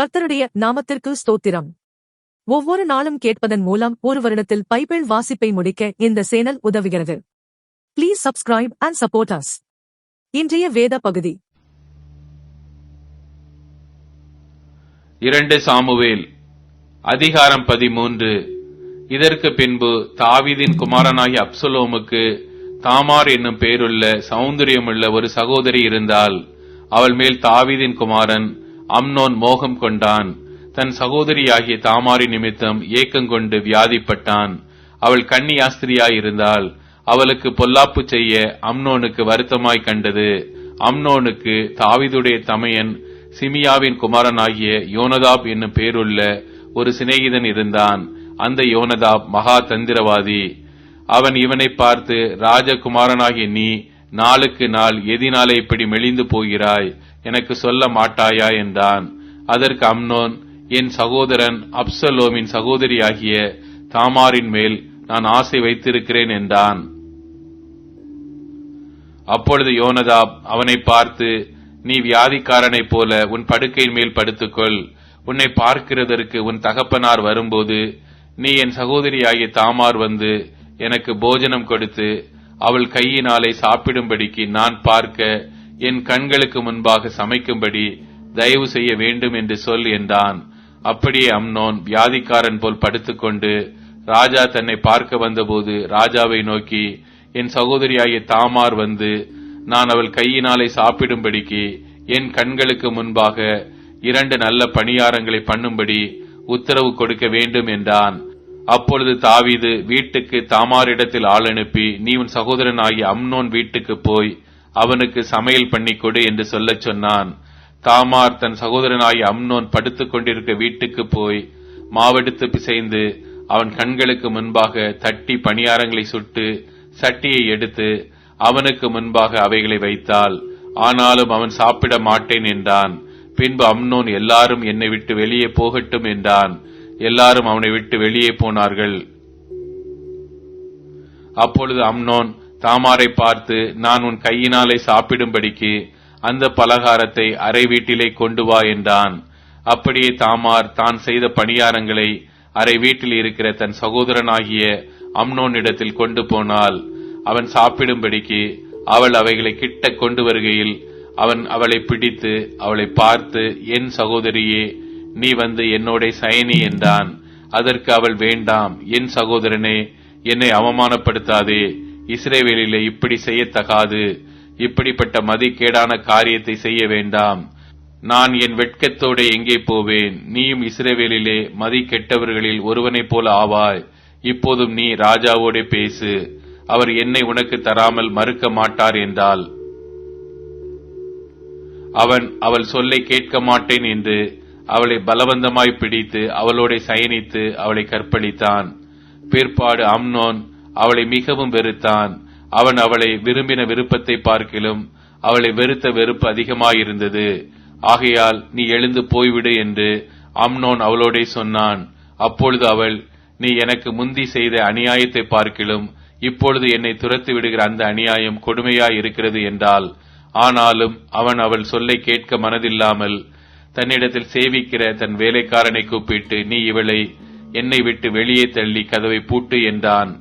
கர்த்தருடைய நாமத்திற்கு ஸ்தோத்திரம். ஒவ்வொரு நாளும் கேட்பதன் மூலம் ஒரு வருடத்தில் பைபிள் வாசிப்பை முடிக்க இந்த சேனல் உதவுகிறது. Please subscribe and support us இன்றைய வேத பகுதி. இரண்டு சாமுவேல் அதிகாரம் பதிமூன்று. இதற்கு பின்பு தாவீதின் குமாரனாகிய அப்சலோமுக்கு தாமார் என்னும் பேருள்ள சௌந்தரியமுள்ள ஒரு சகோதரி இருந்தால் அவள் மேல் தாவிதின் குமாரன் அம்னோன் மோகம் கொண்டான். தன் சகோதரியாகிய தாமாரி நிமித்தம் ஏக்கங்கொண்டு வியாதிப்பட்டான். அவள் கன்னியாஸ்திரியாயிருந்தாள். அவளுக்கு பொல்லாப்பு செய்ய அம்னோனுக்கு வருத்தமாய் கண்டது. அம்னோனுக்கு தாவிதுடைய தமையன் சிமியாவின் குமாரனாகிய யோனதாப் என்னும் பேருள்ள ஒரு சிநேகிதன் இருந்தான். அந்த யோனதாப் மகா தந்திரவாதி. அவன் இவனை பார்த்து ராஜகுமாரனாகிய நீ நாளுக்கு நாள் எதினாலே இப்படி மெலிந்து போகிறாய். எனக்கு சொல்ல மாட்டாயா என்றான். அதற்கு அம்னோன் என் சகோதரன் அப்சலோமின் சகோதரியாகிய தாமாரின் மேல் நான் ஆசை வைத்திருக்கிறேன் என்றான். அப்பொழுது யோனதாப் அவனை பார்த்து நீ வியாதிக்காரனைப் போல உன் படுக்கையின் மேல் படுத்துக்கொள். உன்னை பார்க்கிறதற்கு உன் தகப்பனார் வரும்போது நீ என் சகோதரியாகிய தாமார் வந்து எனக்கு போஜனம் கொடுத்து அவள் கையினாலே சாப்பிடும்படிக்கு நான் பார்க்க என் கண்களுக்கு முன்பாக சமைக்கும்படி தயவு செய்ய வேண்டும் என்று சொல் என்றான். அப்படியே அம்னோன் வியாதிக்காரன் போல் படுத்துக்கொண்டு ராஜா தன்னை பார்க்க வந்தபோது ராஜாவை நோக்கி என் சகோதரியாகிய தாமார் வந்து நான் அவள் கையினாலே சாப்பிடும்படிக்கு என் கண்களுக்கு முன்பாக இரண்டு நல்ல பணியாரங்களை பண்ணும்படி உத்தரவு கொடுக்க வேண்டும் என்றான். அப்பொழுது தாவீது வீட்டுக்கு தாமாரிடத்தில் ஆள் அனுப்பி நீ உன் சகோதரனாகிய அம்னோன் வீட்டுக்கு போய் அவனுக்கு சமையல் பண்ணி கொடு என்று சொல்லச் சொன்னான். தாமார் தன் சகோதரனாய் அம்னோன் படுத்துக் கொண்டிருக்க வீட்டுக்கு போய் மாவெடுத்து பிசைந்து அவன் கண்களுக்கு முன்பாக தட்டி பணியாரங்களை சுட்டு சட்டியை எடுத்து அவனுக்கு முன்பாக அவைகளை வைத்தாள். ஆனாலும் அவன் சாப்பிட மாட்டேன் என்றான். பின்பு அம்னோன் எல்லாரும் என்னை விட்டு வெளியே போகட்டும் என்றான். எல்லாரும் அவனை விட்டு வெளியே போனார்கள். அப்பொழுது அம்னோன் தாமாரை பார்த்து நான் உன் கையினாலே சாப்பிடும்படிக்கு அந்த பலகாரத்தை அறை வீட்டிலே கொண்டு வா என்றான். அப்படியே தாமார் தான் செய்த பணியாரங்களை அறை வீட்டில் இருக்கிற தன் சகோதரனாகிய அம்னோனிடத்தில் கொண்டு போனாள். அவன் சாப்பிடும்படிக்கு அவள் அவைகளை கிட்ட கொண்டு வருகையில் அவன் அவளை பிடித்து அவளை பார்த்து என் சகோதரியே நீ வந்து என்னோட சயனி என்றான். அதற்கு அவள் வேண்டாம். என் சகோதரனே என்னை அவமானப்படுத்தாதே. இஸ்ரேவேலிலே இப்படி செய்யத்தகாது. இப்படிப்பட்ட மதிக்கேடான காரியத்தை செய்ய வேண்டாம். நான் என் வெட்கத்தோடு எங்கே போவேன்? நீயும் இஸ்ரேவேலிலே மதி கெட்டவர்களில் ஒருவனைப் போல ஆவாய். இப்போதும் நீ ராஜாவோட பேசு. அவர் என்னை உனக்கு தராமல் மறுக்க மாட்டார் என்றால். அவன் அவள் சொல்லை கேட்க மாட்டேன் என்று அவளை பலவந்தமாய் பிடித்து அவளோட சயனித்து அவளை கற்பழித்தான். பிற்பாடு அம்னோன் அவளை மிகவும் வெறுத்தான். அவன் அவளை விரும்பின விருப்பத்தை பார்க்கிலும் அவளை வெறுத்த வெறுப்பு அதிகமாயிருந்தது. ஆகையால் நீ எழுந்து போய்விடு என்று அம்னோன் அவளோடே சொன்னான். அப்பொழுது அவள் நீ எனக்கு முந்தி செய்த அநியாயத்தை பார்க்கிலும் இப்பொழுது என்னை துரத்து விடுகிற அந்த அநியாயம் கொடுமையாய் இருக்கிறது என்றால் ஆனாலும் அவன் அவள் சொல்லை கேட்க மனதில்லாமல் தன்னிடத்தில் சேவிக்கிற தன் வேலைக்காரனை கூப்பிட்டு நீ இவளை என்னை விட்டு வெளியே தள்ளி கதவை பூட்டு என்றான்.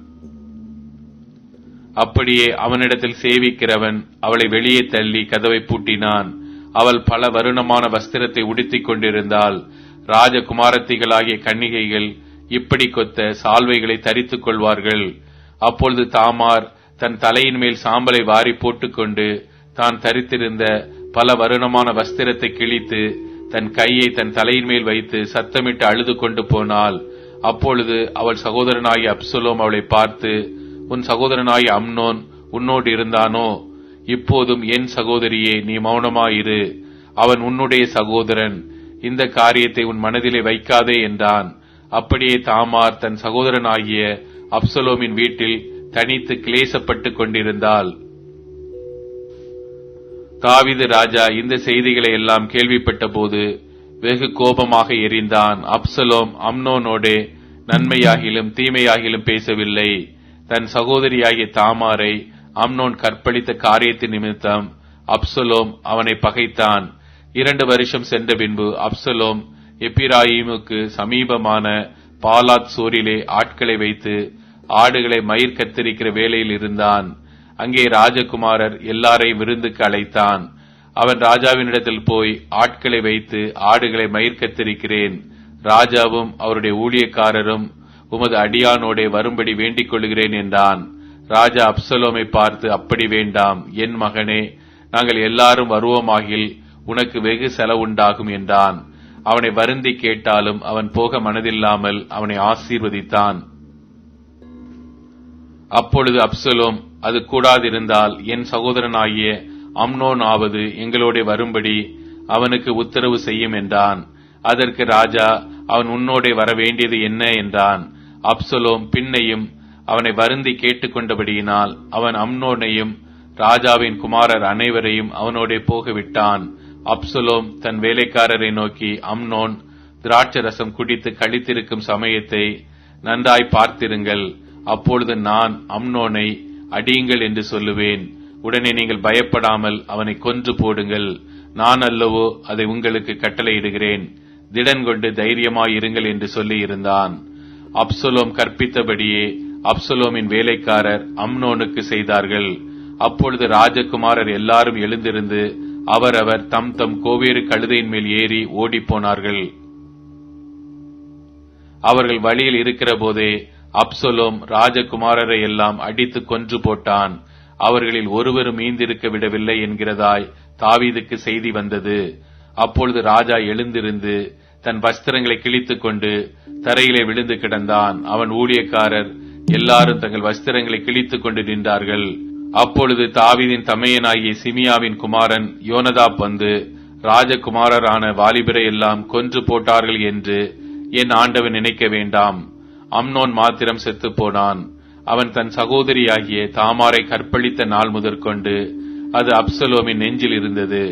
அப்படியே அவனிடத்தில் சேவிக்கிறவன் அவளை வெளியே தள்ளி கதவை பூட்டினான். அவள் பல வருணமான வஸ்திரத்தை உடுத்திக் கொண்டிருந்தாள். ராஜகுமாரத்திகளாகிய கன்னிகைகள் இப்படி கொத்த சால்வைகளை தரித்துக் கொள்வார்கள். அப்பொழுது தாமார் தன் தலையின் மேல் சாம்பலை வாரி போட்டுக்கொண்டு தான் தரித்திருந்த பல வருணமான வஸ்திரத்தை கிழித்து தன் கையை தன் தலையின் மேல் வைத்து சத்தமிட்டு அழுது கொண்டு போனாள். அப்பொழுது அவள் சகோதரனாகி அப்சுலோம் அவளை பார்த்து உன் சகோதரனாய் அம்னோன் உன்னோடு இருந்தானோ? இப்போதும் என் சகோதரியே நீ மௌனமாயிரு. அவன் உன்னுடைய சகோதரன். இந்த காரியத்தை உன் மனதிலே வைக்காதே என்றான். அப்படியே தாமார் தன் சகோதரனாகிய அப்சலோமின் வீட்டில் தனித்து கிளேசப்பட்டுக் கொண்டிருந்தாள். தாவிது ராஜா இந்த செய்திகளை எல்லாம் கேள்விப்பட்ட போது வெகு கோபமாக எரிந்தான். அப்சலோம் அம்னோனோடே நன்மையாகிலும் தீமையாகிலும் பேசவில்லை. தன் சகோதரியாகிய தாமாரை அம்னோன் கற்பழித்த காரியத்தின் நிமித்தம் அப்சலோம் அவனை பகைத்தான். இரண்டு வருஷம் சென்ற பின்பு அப்சலோம் எப்பிராயிமுக்கு சமீபமான பாலாத் சோரிலே ஆட்களை வைத்து ஆடுகளை மயிர் கத்தரிக்கிற வேலையில் இருந்தான். அங்கே ராஜகுமாரர் எல்லாரையும் விருந்துக்கு அழைத்தான். அவன் ராஜாவினிடத்தில் போய் ஆட்களை வைத்து ஆடுகளை மயிர் கத்தரிக்கிறேன். ராஜாவும் அவருடைய ஊழியக்காரரும் உமது அடியானோடே வரும்படி வேண்டிக் கொள்கிறேன் என்றான். ராஜா அப்சலோமை பார்த்து அப்படி வேண்டாம் என் மகனே நாங்கள் எல்லாரும் வருவோமாகில் உனக்கு வெகு செலவுண்டாகும் என்றான். அவனை வருந்தி கேட்டாலும் அவன் போக மனதில்லாமல் அவனை ஆசீர்வதித்தான். அப்பொழுது அப்சலோம் அது கூடாதிருந்தால் என் சகோதரனாகிய அம்னோன் ஆவது எங்களோட வரும்படி அவனுக்கு உத்தரவு செய்யும் என்றான். அதற்கு ராஜா அவன் உன்னோடே வர வேண்டியது என்ன? என்றான். அப்சலோம் பின்னையும் அவனை வருந்தி கேட்டுக்கொண்டபடியினால் அவன் அம்னோனையும் ராஜாவின் குமாரர் அனைவரையும் அவனோடே போகவிட்டான். அப்சலோம் தன் வேலைக்காரரை நோக்கி அம்னோன் திராட்சரசம் குடித்து கழித்திருக்கும் சமயத்தை நன்றாய் பார்த்திருங்கள். அப்பொழுது நான் அம்னோனை அடியுங்கள் என்று சொல்லுவேன். உடனே நீங்கள் பயப்படாமல் அவனை கொன்று போடுங்கள். நான் அல்லவோ அதை உங்களுக்கு கட்டளையிடுகிறேன். திடன் கொண்டு தைரியமாயிருங்கள் என்று சொல்லி இருந்தான் அப்சலோம் கற்பித்தபடியே அப்சலோமின் வேலைக்காரர் அம்னோனுக்கு செய்தார்கள். அப்பொழுது ராஜகுமாரர் எல்லாரும் எழுந்திருந்து அவரவர் தம் தம் கோவேறு கழுதையின் மேல் ஏறி ஓடிப்போனார்கள். அவர்கள் வழியில் இருக்கிற போதே அப்சலோம் ராஜகுமாரரை எல்லாம் அடித்து கொன்று போட்டான். அவர்களில் ஒருவரும் மீந்திருக்க விடவில்லை என்கிறதாய் தாவீதுக்கு செய்தி வந்தது. அப்பொழுது ராஜா எழுந்திருந்து தன் வஸ்திரங்களை கிழித்துக் கொண்டு தரையிலே விழுந்து கிடந்தான். அவன் ஊழியக்காரர். எல்லாரும் தங்கள் வஸ்திரங்களை கிழித்துக் கொண்டு நின்றார்கள். அப்பொழுது தாவிதின் தமையனாகிய சிமியாவின் குமாரன் யோனதாப் வந்து ராஜகுமாரரான வாலிபரை எல்லாம் கொன்று போட்டார்கள் என்று என் ஆண்டவன் நினைக்க வேண்டாம். அம்னோன் மாத்திரம் செத்துப்போனான் அவன் தன் சகோதரியாகிய தாமாரை கற்பழித்த நாள் முதற்கொண்டு அது அப்சலோமின் நெஞ்சில் இருந்தது.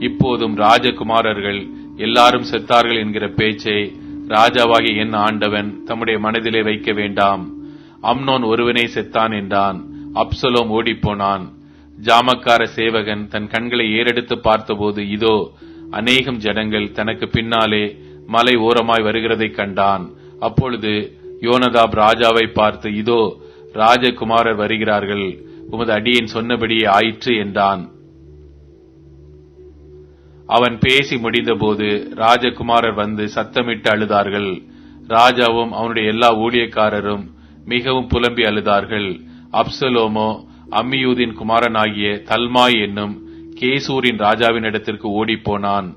இப்போதும் ராஜகுமாரர்கள் எல்லாரும் செத்தார்கள் என்கிற பேச்சை ராஜாவாகி என் ஆண்டவன் தம்முடைய மனதிலே வைக்க வேண்டாம். அம்னோன் ஒருவனே செத்தான் என்றான். அப்சலோம் ஓடிப்போனான். ஜாமக்கார சேவகன் தன் கண்களை ஏறெடுத்து பார்த்தபோது இதோ அநேகம் ஜனங்கள் தனக்கு பின்னாலே மலை ஓரமாய் வருகிறதை கண்டான். அப்பொழுது யோனதாப் ராஜாவை பார்த்து இதோ ராஜகுமாரர் வருகிறார்கள். உமது அடியின் சொன்னபடியே ஆயிற்று என்றான். அவன் பேசி முடிந்தபோது ராஜகுமாரர் வந்து சத்தமிட்டு அழுதார்கள். ராஜாவும் அவனுடைய எல்லா ஊழியக்காரரும் மிகவும் புலம்பி அழுதார்கள். அப்சலோமோ அம்மியூதின் குமாரனாகிய தல்மாய் என்னும் கேசூரின் ராஜாவினிடத்திற்கு ஓடிப்போனான்.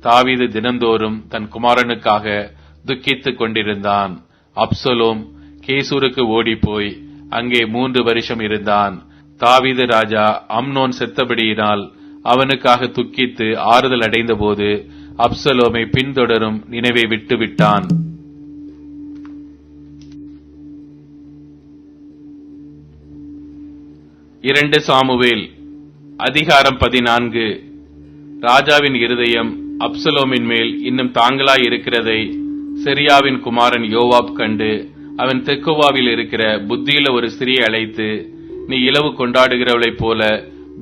தாவீது தினந்தோறும் தன் குமாரனுக்காக துக்கித்துக் கொண்டிருந்தான். அப்சலோம் கேசூருக்கு ஓடிப்போய் அங்கே மூன்று வருஷம் இருந்தான். தாவீது ராஜா அம்னோன் செத்தபடியினால் அவனுக்காக துக்கித்து ஆறுதல் அடைந்தபோது அப்சலோமை பின்தொடரும் நினைவை விட்டுவிட்டான். இரண்டு சாமுவேல் அதிகாரம் பதினான்கு. ராஜாவின் இருதயம் அப்சலோமின் மேல் இன்னும் தாங்களாய் இருக்கிறதை செரியாவின் குமாரன் யோவாப் கண்டு அவன் தெக்குவாவில் இருக்கிற புத்தியில ஒரு சிறியை அழைத்து நீ இலவு கொண்டாடுகிறவளைப் போல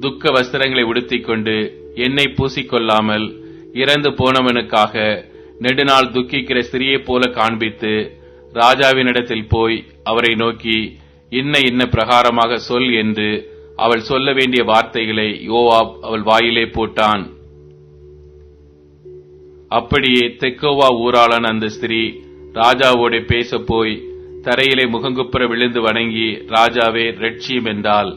துக்க வஸ்திரங்களை உடுத்திக் கொண்டு எண்ணெய் பூசிக்கொள்ளாமல் இறந்து போனவனுக்காக நெடுநாள் துக்கிக்கிற ஸ்திரியைப் போல காண்பித்து ராஜாவினிடத்தில் போய் அவரை நோக்கி இன்ன இன்ன பிரகாரமாக சொல் என்று அவள் சொல்ல வேண்டிய வார்த்தைகளை யோவாப் அவள் வாயிலே போட்டான். அப்படியே தெக்கோவா ஊராளன் அந்த ஸ்திரீ ராஜாவோட பேச போய் தரையிலே முகங்குப்புற விழுந்து வணங்கி ராஜாவே ரட்சியம் என்றாள்.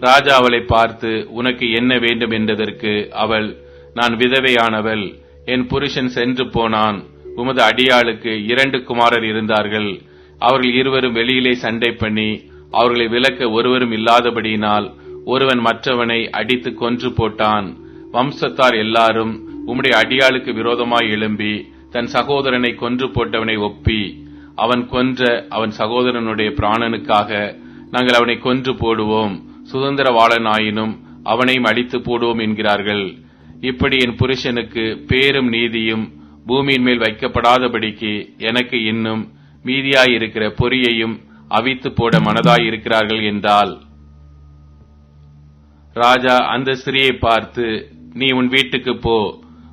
ராஜா அவளை பார்த்து உனக்கு என்ன வேண்டும் என்றதற்கு அவள் நான் விதவையானவள். என் புருஷன் சென்று போனான். உமது அடியாளுக்கு இரண்டு குமாரர் இருந்தார்கள். அவர்கள் இருவரும் வெளியிலே சண்டை பண்ணி அவர்களை விலக்க ஒருவரும் இல்லாதபடியினால் ஒருவன் மற்றவனை அடித்து கொன்று போட்டான். வம்சத்தார் எல்லாரும் உம்முடைய அடியாளுக்கு விரோதமாய் எழும்பி தன் சகோதரனை கொன்று போட்டவனை ஒப்பி அவன் கொன்ற அவன் சகோதரனுடைய பிராணனுக்காக நாங்கள் அவனை கொன்று போடுவோம். சுதந்திரவாளனாயினும் அவனையும் அடித்து போடுவோம் என்கிறார்கள். இப்படி என் புருஷனுக்கு பேரும் நீதியும் பூமியின் மேல் வைக்கப்படாதபடிக்கு எனக்கு இன்னும் மீதியாயிருக்கிற பொறியையும் அவித்து போட மனதாயிருக்கிறார்கள் என்றால் ராஜா அந்த ஸ்திரியை பார்த்து நீ உன் வீட்டுக்கு போ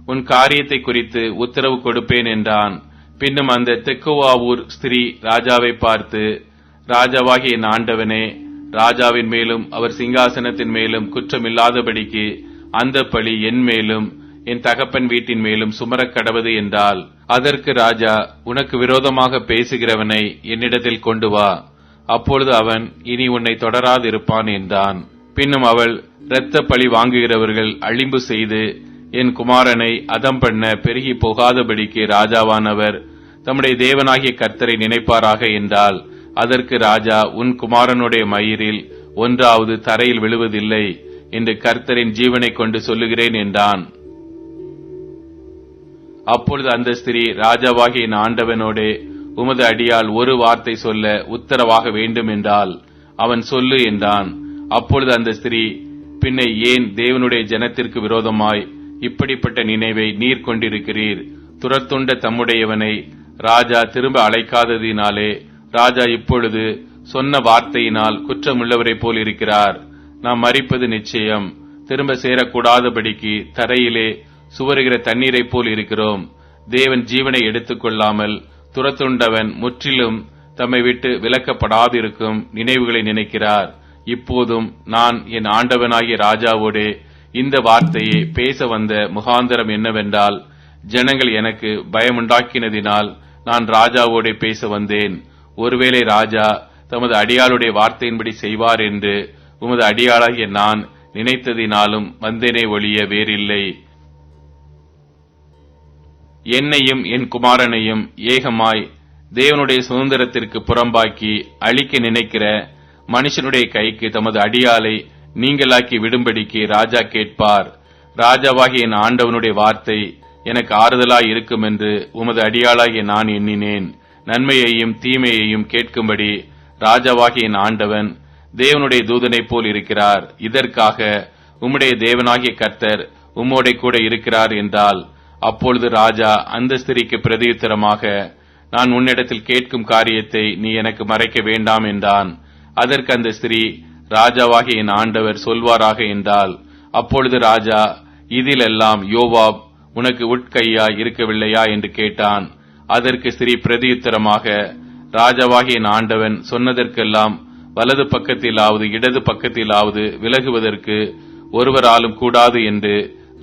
உன் காரியத்தை குறித்து உத்தரவு கொடுப்பேன் என்றான். பின்னும் அந்த தெக்குவாவூர் ஸ்திரீ ராஜாவை பார்த்து ராஜாவாகிய என் ஆண்டவனே ராஜாவின் மேலும் அவர் சிங்காசனத்தின் மேலும் குற்றமில்லாதபடிக்கு அந்த பழி என் மேலும் என் தகப்பன் வீட்டின் மேலும் சுமரக் கடவது என்றால் அதற்கு ராஜா உனக்கு விரோதமாக பேசுகிறவனை என்னிடத்தில் கொண்டு வா. அப்பொழுது அவன் இனி உன்னை தொடராதிருப்பான் என்றான். பின்னும் அவள் இரத்த பழி வாங்குகிறவர்கள் அழிம்பு செய்து என் குமாரனை அதம் பண்ண பெருகி போகாதபடிக்கு ராஜாவானவர் தம்முடைய தேவனாகிய கர்த்தரை நினைப்பாராக என்றால் அதற்கு ராஜா உன் குமாரனுடைய மயிரில் ஒன்றாவது தரையில் விழுவதில்லை என்று கர்த்தரின் ஜீவனை கொண்டு சொல்லுகிறேன் என்றான். அப்பொழுது அந்த ஸ்திரீ ராஜாவாகிய ஆண்டவனோடே உமது அடியால் ஒரு வார்த்தை சொல்ல உத்தரவாக வேண்டும் என்றால் அவன் சொல்லு என்றான். அப்பொழுது அந்த ஸ்திரீ பின்னை ஏன் தேவனுடைய ஜனத்திற்கு விரோதமாய் இப்படிப்பட்ட நினைவை நீர் கொண்டிருக்கிறீர்? துரத்துண்ட தம்முடையவனை ராஜா திரும்ப அழைக்காததினாலே ராஜா இப்பொழுது சொன்ன வார்த்தையினால் குற்றமுள்ளவரைப் போல் இருக்கிறார். நாம் மறிப்பது நிச்சயம். திரும்ப சேரக்கூடாதபடிக்கு தரையிலே சுவருகிற தண்ணீரைப் போல் இருக்கிறோம். தேவன் ஜீவனை எடுத்துக்கொள்ளாமல் துரத்துண்டவன் முற்றிலும் தம்மை விட்டு விலக்கப்படாதிருக்கும் நினைவுகளை நினைக்கிறார். இப்போதும் நான் என் ஆண்டவனாகிய ராஜாவோடே இந்த வார்த்தையை பேச வந்த முகாந்தரம் என்னவென்றால் ஜனங்கள் எனக்கு பயமுண்டாக்கினதினால் நான் ராஜாவோடே பேச வந்தேன். ஒருவேளை ராஜா தமது அடியாளுடைய வார்த்தையின்படி செய்வார் என்று உமது அடியாளாகிய நான் நினைத்ததினாலும் வந்தேனே ஒழிய வேறில்லை. என்னையும் என் குமாரனையும் ஏகமாய் தேவனுடைய சுதந்திரத்திற்கு புறம்பாக்கி அழிக்க நினைக்கிற மனுஷனுடைய கைக்கு தமது அடியாலை நீங்களாக்கி விடும்படிக்கு ராஜா கேட்பார். ராஜாவாகிய என் ஆண்டவனுடைய வார்த்தை எனக்கு ஆறுதலாய் இருக்கும் என்று உமது அடியாளாகிய நான் எண்ணினேன். நன்மையையும் தீமையையும் கேட்கும்படி ராஜாவாகியின் ஆண்டவன் தேவனுடைய தூதனைப் போல் இருக்கிறார். இதற்காக உம்முடைய தேவனாகிய கர்த்தர் உம்மோட கூட இருக்கிறார் என்றால் அப்பொழுது ராஜா அந்த ஸ்திரிக்கு பிரதியுத்தரமாக நான் உன்னிடத்தில் கேட்கும் காரியத்தை நீ எனக்கு மறைக்க வேண்டாம் என்றான். அதற்கு அந்த ஸ்திரீ ராஜாவாகிய என் ஆண்டவர் சொல்வாராக என்றால் அப்பொழுது ராஜா இதிலெல்லாம் யோவாப் உனக்கு உட்கையா இருக்கவில்லையா? என்று கேட்டான். அதற்கு ஸ்ரீ பிரதியுத்தரமாக ராஜாவாகிய ஆண்டவன் சொன்னதற்கெல்லாம் வலது பக்கத்திலாவது இடது பக்கத்திலாவது விலகுவதற்கு ஒருவராலும் கூடாது என்று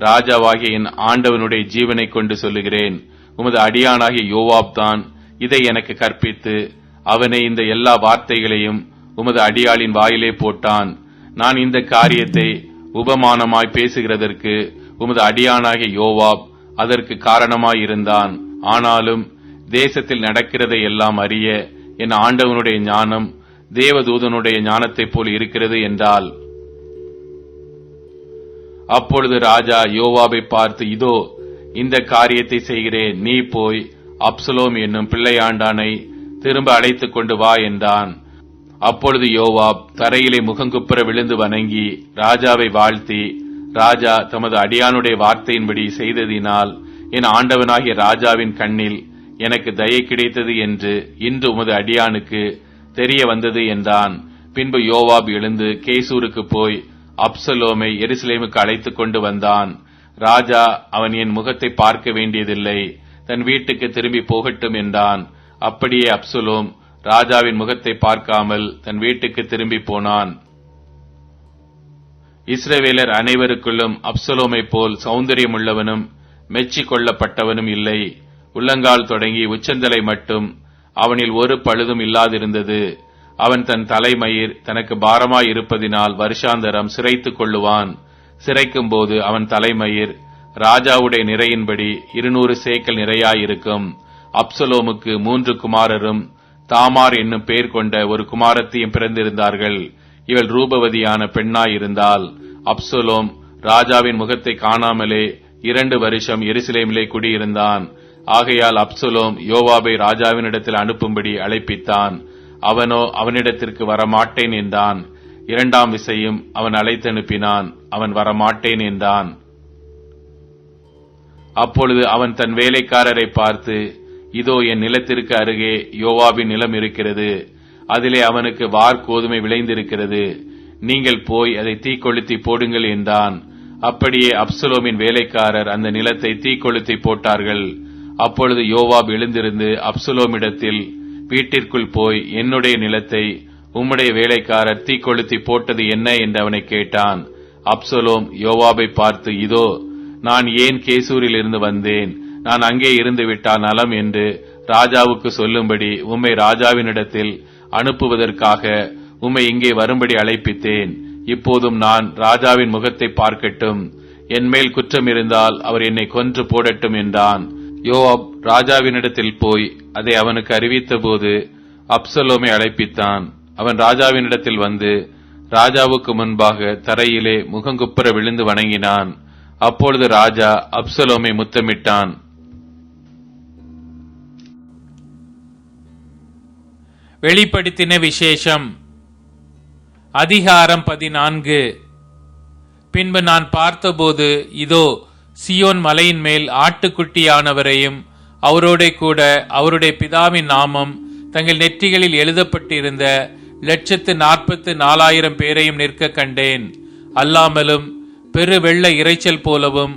ராஜாவாகிய என் ஆண்டவனுடைய ஜீவனை கொண்டு சொல்லுகிறேன். உமது அடியானாகிய யோவாப் தான் இதை எனக்கு கற்பித்து அவனை இந்த எல்லா வார்த்தைகளையும் உமது அடியாளின் வாயிலே போட்டான். நான் இந்த காரியத்தை உபமானமாய் பேசுகிறதற்கு உமது அடியானாகிய யோவாப் அதற்கு காரணமாயிருந்தான். ஆனாலும் தேசத்தில் நடக்கிறதை எல்லாம் அறிய என் ஆண்டவனுடைய ஞானம் தேவதூதனுடைய ஞானத்தைப் போல் இருக்கிறது என்றால் அப்பொழுது ராஜா யோவாவை பார்த்து இதோ இந்த காரியத்தை செய்கிறேன் நீ போய் அப்சலோம் என்னும் பிள்ளையாண்டானை திரும்ப அழைத்துக் கொண்டு வா என்றான். அப்பொழுது யோவாப் தரையிலே முகங்குப்புற விழுந்து வணங்கி ராஜாவை வாழ்த்தி ராஜா தமது அடியானுடைய வார்த்தையின்படி செய்ததினால் என் ஆண்டவனாகிய ராஜாவின் கண்ணில் எனக்கு தயை கிடைத்தது என்று இன்று உமது அடியானுக்கு தெரிய வந்தது என்றான். பின்பு யோவாப் எழுந்து கேசூருக்கு போய் அப்சலோமை எருசலேமுக்கு அழைத்துக் கொண்டு வந்தான். ராஜா அவன் என் முகத்தை பார்க்க வேண்டியதில்லை. தன் வீட்டுக்கு திரும்பி போகட்டும் என்றான். அப்படியே அப்சலோம் ராஜாவின் முகத்தை பார்க்காமல் தன் வீட்டுக்கு திரும்பி போனான். இஸ்ரவேலர் அனைவருக்குள்ளும் அப்சலோமைப் போல் சௌந்தரியமுள்ளவனும் மெச்சிக் கொள்ளப்பட்டவனும் இல்லை. உள்ளங்கால் தொடங்கி உச்சந்தலை மட்டும் அவனில் ஒரு பழுதும் இல்லாதிருந்தது. அவன் தன் தலைமயிர் தனக்கு பாரமாய் இருப்பதினால் வருஷாந்தரம் சிரைத்துக் கொள்ளுவான். சிரைக்கும் போது அவன் தலைமயிர் ராஜாவுடைய நிறையின்படி இருநூறு சேக்கல் நிறையாயிருக்கும். அப்சலோமுக்கு மூன்று குமாரரும் தாமார் என்னும் பெயர் கொண்ட ஒரு குமாரத்தையும் பிறந்திருந்தார்கள். இவள் ரூபவதியான பெண்ணாயிருந்தால் அப்சலோம் ராஜாவின் முகத்தை காணாமலே இரண்டு வருஷம் எருசலேமிலே குடியிருந்தான். ஆகையால் அப்சலோம் யோவாபை ராஜாவினிடத்தில் அனுப்பும்படி அழைப்பித்தான். அவனோ அவனிடத்திற்கு வரமாட்டேன் என்றான். இரண்டாம் விசையும் அவன் அழைத்தனுப்பினான் அவன் வரமாட்டேன் என்றான். அப்பொழுது அவன் தன் வேலைக்காரரை பார்த்து இதோ என் நிலத்திற்கு அருகே யோவாவின் நிலம் இருக்கிறது. அதிலே அவனுக்கு வார் கோதுமை விளைந்திருக்கிறது. நீங்கள் போய் அதை தீக்கொளுத்தி போடுங்கள் என்றான். அப்படியே அப்சலோமின் வேலைக்காரர் அந்த நிலத்தை தீக்கொளுத்தி போட்டார்கள். அப்பொழுது யோவாப் எழுந்திருந்து அப்சலோமிடத்தில் வீட்டிற்குள் போய் என்னுடைய நிலத்தை உம்முடைய வேலைக்காரர் தீக்கொளுத்தி போட்டது என்ன? என்று அவனை கேட்டான். அப்சலோம் யோவாபை பார்த்து இதோ நான் ஏன் கேசூரில் இருந்து வந்தேன்? நான் அங்கே இருந்து விட்டால் நலம் என்று ராஜாவுக்கு சொல்லும்படி உம்மை ராஜாவினிடத்தில் அனுப்புவதற்காக உம்மை இங்கே வரும்படி அழைப்பித்தேன். இப்போதும் நான் ராஜாவின் முகத்தை பார்க்கட்டும். என் மேல் குற்றம் இருந்தால் அவர் என்னை கொன்று போடட்டும் என்றான். யோவாப் ராஜாவினிடத்தில் போய் அதை அவனுக்கு அறிவித்தபோது அப்சலோமை அழைப்பித்தான். அவன் ராஜாவினிடத்தில் வந்து ராஜாவுக்கு முன்பாக தரையிலே முகங்குப்புற விழுந்து வணங்கினான். அப்பொழுது ராஜா அப்சலோமை முத்தமிட்டான். வெளிப்படுத்தின விசேஷம். அதிகாரம் பதினான்கு. பின்பு நான் பார்த்தபோது இதோ சியோன் மலையின் மேல் ஆட்டுக்குட்டியானவரையும் அவரோட கூட அவருடைய பிதாவின் நாமம் தங்கள் நெற்றிகளில் எழுதப்பட்டிருந்த லட்சத்து நாற்பத்து நாலாயிரம் பேரையும் நிற்க கண்டேன். அல்லாமலும் பெரு வெள்ள இரைச்சல் போலவும்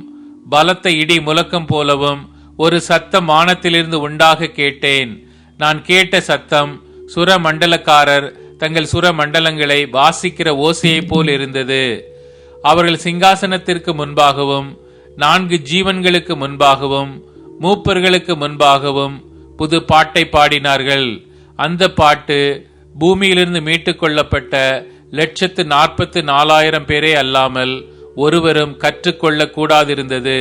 பலத்த இடி முழக்கம் போலவும் ஒரு சத்தம் வானத்திலிருந்து உண்டாக கேட்டேன். நான் கேட்ட சத்தம் சுரமண்டலக்காரர் தங்கள் சுரமண்டலங்களை வாசிக்கிற ஓசையைப் போல் இருந்தது. அவர்கள் சிங்காசனத்திற்கு முன்பாகவும் நான்கு ஜீவன்களுக்கு முன்பாகவும் மூப்பர்களுக்கு முன்பாகவும் புது பாட்டை பாடினார்கள். அந்த பாட்டு பூமியிலிருந்து மீட்டுக் கொள்ளப்பட்ட லட்சத்து நாற்பத்து நாலாயிரம் பேரே அல்லாமல் ஒருவரும் கற்றுக்கொள்ள கூடாதிருந்தது.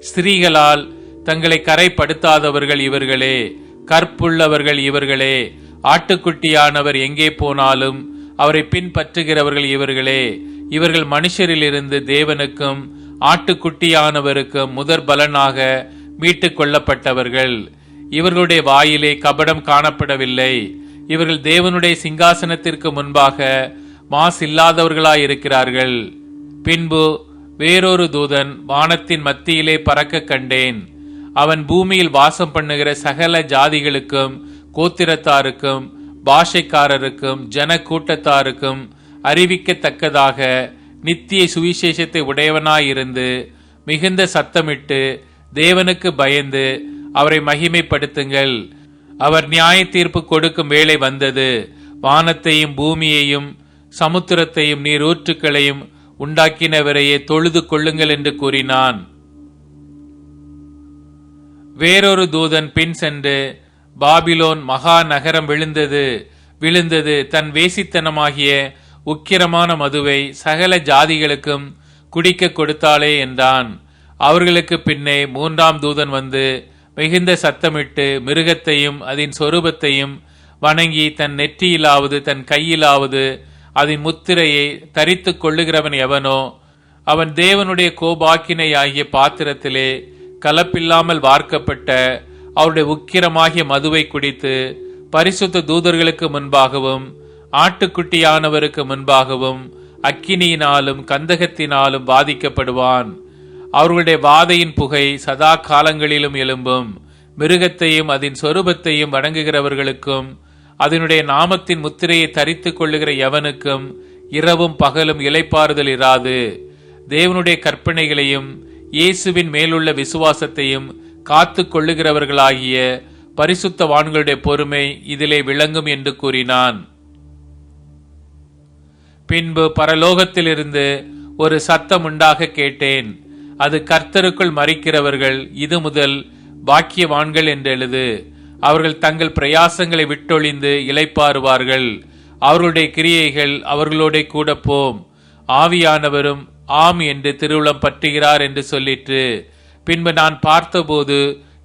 ஸ்திரீகளால் தங்களை கரைப்படுத்தாதவர்கள் இவர்களே கற்புள்ளவர்கள் இவர்களே ஆட்டுக்குட்டியானவர் எங்கே போனாலும் அவரை பின்பற்றுகிறவர்கள் இவர்களே இவர்கள் மனுஷரிலிருந்து தேவனுக்கும் ஆட்டுக்குட்டியானவருக்கும் முதற் பலனாக மீட்டுக் கொள்ளப்பட்டவர்கள். இவர்களுடைய வாயிலே கபடம் காணப்படவில்லை. இவர்கள் தேவனுடைய சிங்காசனத்திற்கு முன்பாக மாஸ் இல்லாதவர்களாயிருக்கிறார்கள். பின்பு வேறொரு தூதன் வானத்தின் மத்தியிலே பறக்க கண்டேன். அவன் பூமியில் வாசம் பண்ணுகிற சகல ஜாதிகளுக்கும் கோத்திரத்தாருக்கும் பாஷைக்காரருக்கும் ஜன கூட்டத்தாருக்கும் அறிவிக்கத்தக்கதாக நித்திய சுவிசேஷத்தை உடையவனாயிருந்து மிகுந்த சத்தமிட்டு தேவனுக்கு பயந்து அவரை மகிமைப்படுத்துங்கள். அவர் நியாய தீர்ப்பு கொடுக்கும் வேலை வந்தது. வானத்தையும் பூமியையும் சமுத்திரத்தையும் நீரூற்றுக்களையும் உண்டாக்கினவரையே தொழுது கொள்ளுங்கள் என்று கூறினான். வேறொரு தூதன் பின் சென்று பாபிலோன் மகா நகரம் விழுந்தது. விழுந்தது தன் வேசித்தனமாகிய உக்கிரமான மதுவை சகல ஜாதிகளுக்கும் குடிக்க கொடுத்தாளே என்றான். அவர்களுக்கு பின்னே மூன்றாம் தூதன் வந்து மிகுந்த சத்தமிட்டு மிருகத்தையும் அதன் சொரூபத்தையும் வணங்கி தன் நெற்றியிலாவது தன் கையிலாவது அதன் முத்திரையை தரித்துக் கொள்ளுகிறவன் எவனோ அவன் தேவனுடைய கோபாக்கினை ஆகிய பாத்திரத்திலே கலப்பில்லாமல் வார்க்கப்பட்ட அவருடைய உக்கிரமாகிய மதுவை குடித்து பரிசுத்த தூதர்களுக்கு முன்பாகவும் ஆட்டுக்குட்டியானவருக்கு முன்பாகவும் அக்கினியினாலும் கந்தகத்தினாலும் பாதிக்கப்படுவான். அவர்களுடைய வாதையின் புகை சதா காலங்களிலும் எழும்பும். மிருகத்தையும் அதன் சொரூபத்தையும் வணங்குகிறவர்களுக்கும் அதனுடைய நாமத்தின் முத்திரையை தரித்துக் கொள்ளுகிற எவனுக்கும் இரவும் பகலும் இலைப்பாறுதல் இராது. தேவனுடைய கற்பனைகளையும் இயேசுவின் மேலுள்ள விசுவாசத்தையும் காத்து கொள்ளுகிறவர்களாகிய பரிசுத்தவான்களுடைய பொறுமை இதிலே விளங்கும் என்று கூறினான். பின்பு பரலோகத்திலிருந்து ஒரு சத்தம் உண்டாக கேட்டேன். அது கர்த்தருக்குள் மறிக்கிறவர்கள் இது முதல் பாக்கியவான்கள் என்றெழுது அவர்கள் தங்கள் பிரயாசங்களை விட்டொழிந்து இளைப்பாறுவார்கள். அவர்களுடைய கிரியைகள் அவர்களோட கூட போம். ஆவியானவரும் ஆம் என்று திருவுளம் பற்றுகிறார் என்று சொல்லிற்று. பின்பு நான் பார்த்தபோது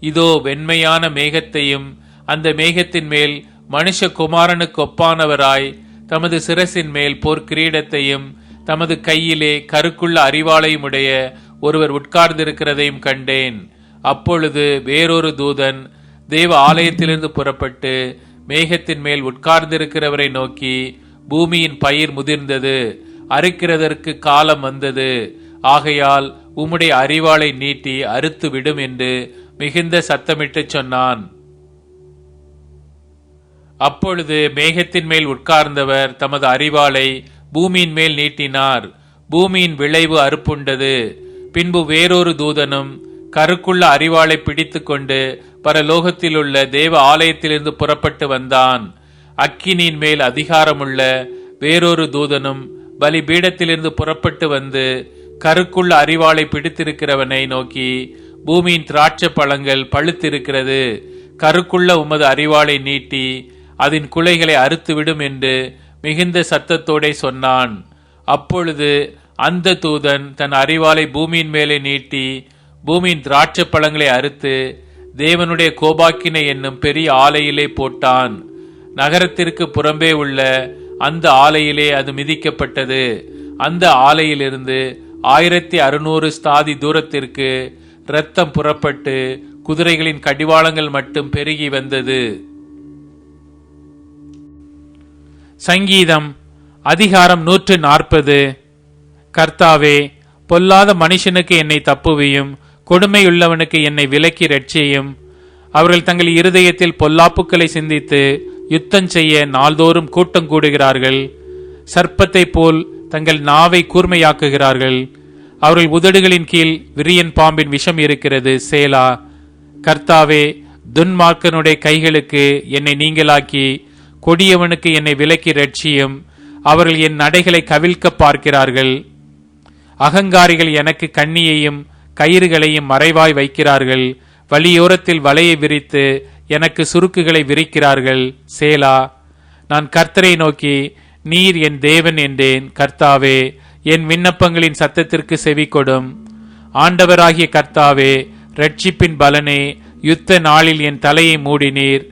இதோ வெண்மையான மேகத்தையும் அந்த மேகத்தின் மேல் மனுஷகுமாரனுக்கு ஒப்பானவராய் தமது சிரசின் மேல் போர்க்கிரீடத்தையும் தமது கையிலே கருக்குள்ள அறிவாளையும் உடைய ஒருவர் உட்கார்ந்திருக்கிறதையும் கண்டேன். அப்பொழுது வேறொரு தூதன் தேவ ஆலயத்திலிருந்து புறப்பட்டு மேகத்தின் மேல் உட்கார்ந்திருக்கிறவரை நோக்கி பூமியின் பயிர் முதிர்ந்தது அறுக்கிறதற்கு காலம் வந்தது ஆகையால் உம்முடைய அறிவாளை நீட்டி அறுத்து விடும் என்று மிகுந்த சத்தமிட்டு சொன்னான். அப்பொழுது மேகத்தின் மேல் உட்கார்ந்தவர் தமது அறிவாளை பூமியின் மேல் நீட்டினார். பூமியின் விளைவு அறுப்புண்டது. பின்பு வேறொரு தூதனும் கருக்குள்ள அறிவாளை பிடித்துக்கொண்டு பரலோகத்திலுள்ள தேவ ஆலயத்திலிருந்து புறப்பட்டு வந்தான். அக்கினியின் மேல் அதிகாரமுள்ள வேறொரு தூதனும் பலிபீடத்திலிருந்து புறப்பட்டு வந்து கருக்குள்ள அறிவாளை பிடித்திருக்கிறவனை நோக்கி பூமியின் திராட்சை பழங்கள் பழுத்திருக்கிறது. கருக்குள்ள உமது அறிவாளை நீட்டி அதன் குலைகளை அறுத்துவிடும் என்று மிகுந்த சத்தத்தோடே சொன்னான். அப்பொழுது அந்த தூதன் தன் அறிவாலை பூமியின் மேலே நீட்டி பூமியின் திராட்சை பழங்களை அறுத்து தேவனுடைய கோபாக்கினை என்னும் பெரிய ஆலையிலே போட்டான். நகரத்திற்கு புறம்பே உள்ள அந்த ஆலையிலே அது மிதிக்கப்பட்டது. அந்த ஆலையிலிருந்து ஆயிரத்தி அறுநூறு ஸ்தாதி தூரத்திற்கு இரத்தம் புறப்பட்டு குதிரைகளின் கடிவாளங்கள் மட்டும் பெருகி வந்தது. சங்கீதம் அதிகாரம் நூற்று நாற்பது கர்த்தாவே பொல்லாத மனுஷனுக்கு என்னை தப்புவியும் கொடுமையுள்ளவனுக்கு என்னை விலக்கி ரட்சியும் அவர்கள் தங்கள் இருதயத்தில் பொல்லாப்புக்களை சிந்தித்து யுத்தம் செய்ய நாள்தோறும் கூட்டம் கூடுகிறார்கள். சர்ப்பத்தைப் போல் தங்கள் நாவை கூர்மையாக்குகிறார்கள். அவர்கள் உதடுகளின் கீழ் விரியன் பாம்பின் விஷம் இருக்கிறது சேலா. கர்த்தாவே துன்மார்க்கனுடைய கைகளுக்கு என்னை நீங்களாக்கி கொடியவனுக்கு என்னை விலக்கி ரட்சியும் அவர்கள் என் நடைகளை கவிழ்க்க பார்க்கிறார்கள். அகங்காரிகள் எனக்கு கண்ணியையும் கயிறுகளையும் மறைவாய் வைக்கிறார்கள். வழியோரத்தில் வலையை விரித்து எனக்கு சுருக்குகளை விரிக்கிறார்கள். சேலா நான் கர்த்தரை நோக்கி நீர் என் தேவன் என்றேன். கர்த்தாவே என் விண்ணப்பங்களின் சத்தத்திற்கு செவி கொடும் ஆண்டவராகிய கர்த்தாவே ரட்சிப்பின் பலனே யுத்த நாளில் என் தலையை மூடினீர்.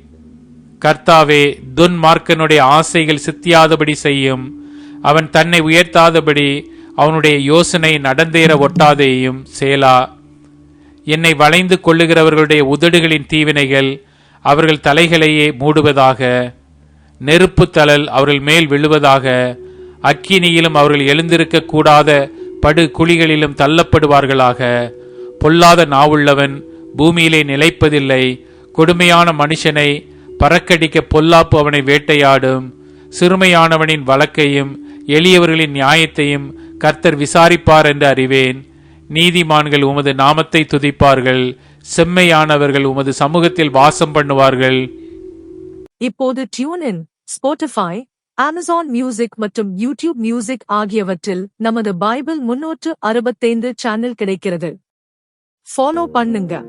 கர்த்தாவே துன்மார்க்கனுடைய ஆசைகள் சித்தியாதபடி செய்யும். அவன் தன்னை உயர்த்தாதபடி அவனுடைய யோசனை நடந்தேற ஒட்டாதேயும். சேலா என்னை வளைந்து கொள்ளுகிறவர்களுடைய உதடுகளின் தீவினைகள் அவர்கள் தலைகளையே மூடுவதாக. நெருப்பு தழல் அவர்கள் மேல் விழுவதாக. அக்கினியிலும் அவர்கள் எழுந்திருக்க கூடாத படு குழிகளிலும் தள்ளப்படுவார்களாக. பொல்லாத நாவுள்ளவன் பூமியிலே நிலைப்பதில்லை. கொடுமையான மனுஷனை பறக்கடிக்க பொல்லாப்பு அவனை வேட்டையாடும். சிறுமையானவனின் வழக்கையும் எளியவர்களின் நியாயத்தையும் கர்த்தர் விசாரிப்பார் என்று அறிவேன். நீதிமான்கள் உமது நாமத்தை துதிப்பார்கள். செம்மையானவர்கள் உமது சமூகத்தில் வாசம் பண்ணுவார்கள். இப்போது டியூன் இன் அமேசான் மியூசிக் மற்றும் யூடியூப் மியூசிக் ஆகியவற்றில் நமது பைபிள் முன்னூற்று அறுபத்தைந்து சேனல் கிடைக்கிறது. ஃபாலோ பண்ணுங்க.